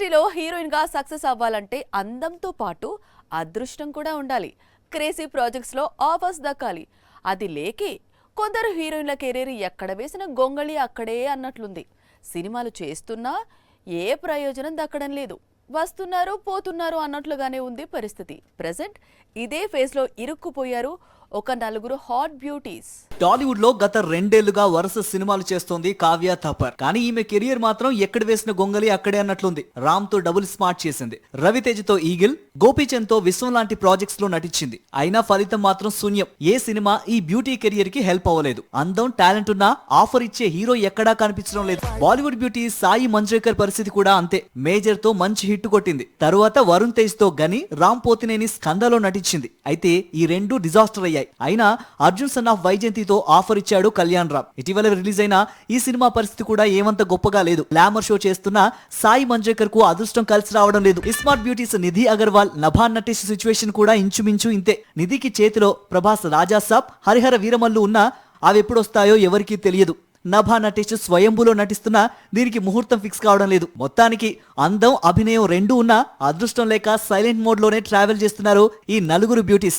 ఇండస్ట్రీలో హీరోయిన్గా సక్సెస్ అవ్వాలంటే అందంతో పాటు అదృష్టం కూడా ఉండాలి. క్రేజీ ప్రాజెక్ట్స్లో ఆఫర్స్ దక్కాలి. అది లేకే కొందరు హీరోయిన్ల కెరీర్ ఎక్కడ వేసిన గొంగళి అక్కడే అన్నట్లుంది. సినిమాలు చేస్తున్నా ఏ ప్రయోజనం దక్కడం లేదు. వస్తున్నారు పోతున్నారు అన్నట్లుగానే ఉంది పరిస్థితి. ప్రజెంట్ ఇదే ఫేజ్లో ఇరుక్కుపోయారు ఒక నలుగురు హాట్ బ్యూటీస్. టాలీవుడ్లో గత రెండేళ్ళుగా వరుస సినిమాలు చేస్తోంది కావ్య థపర్. కానీ ఈమె కెరియర్ మాత్రం ఎక్కడ వేసిన గొంగలి అక్కడే అన్నట్లుంది. రామ్తో డబుల్ స్మార్ట్ చేసింది. రవితేజ్తో ఈగిల్ గోపీచంద్తో విశ్వం లాంటి ప్రాజెక్ట్స్లో నటించింది. అయినా ఫలితం మాత్రం శూన్యం. ఏ సినిమా ఈ బ్యూటీ కెరియర్కి హెల్ప్ అవ్వలేదు. అందం టాలెంట్ ఉన్నా ఆఫర్ ఇచ్చే హీరో ఎక్కడా కనిపించడం లేదు. బాలీవుడ్ బ్యూటీ సాయి మంజ్రేకర్ పరిస్థితి కూడా అంతే. మేజర్తో మంచి హిట్ కొట్టింది. తరువాత వరుణ్ తేజ్తో గని రామ్ పోతినేని స్కందలో నటించింది. అయితే ఈ రెండు డిజాస్టర్ అయ్యాయి. అయినా అర్జున్ సన్ ఆఫ్ వైజయంతి వైజయంతితో ఆఫర్ ఇచ్చాడు కళ్యాణ్ రామ్. ఇటీవల రిలీజ్ అయిన ఈ సినిమా పరిస్థితి కూడా ఏమంత గొప్పగా లేదు. గ్లామర్ షో చేస్తున్న సాయి మంజేకర్కు అదృష్టం కలిసి రావడం లేదు. Ismart beauties Nidhi Agarwal Nabha Natesh situation కూడా ఇంచుమించు ఇంతే. నిధికి చేతిలో ప్రభాస్ రాజాసాబ్ హరిహర వీరమల్లు ఉన్నా అవి ఎప్పుడొస్తాయో ఎవరికీ తెలియదు. నభా నటేష్ స్వయంభూలో నటిస్తున్నా దీనికి ముహూర్తం ఫిక్స్ కావడం లేదు. మొత్తానికి అందం అభినయం రెండూ ఉన్నా అదృష్టం లేక సైలెంట్ మోడ్లోనే ట్రావెల్ చేస్తున్నారు ఈ నలుగురు బ్యూటీస్.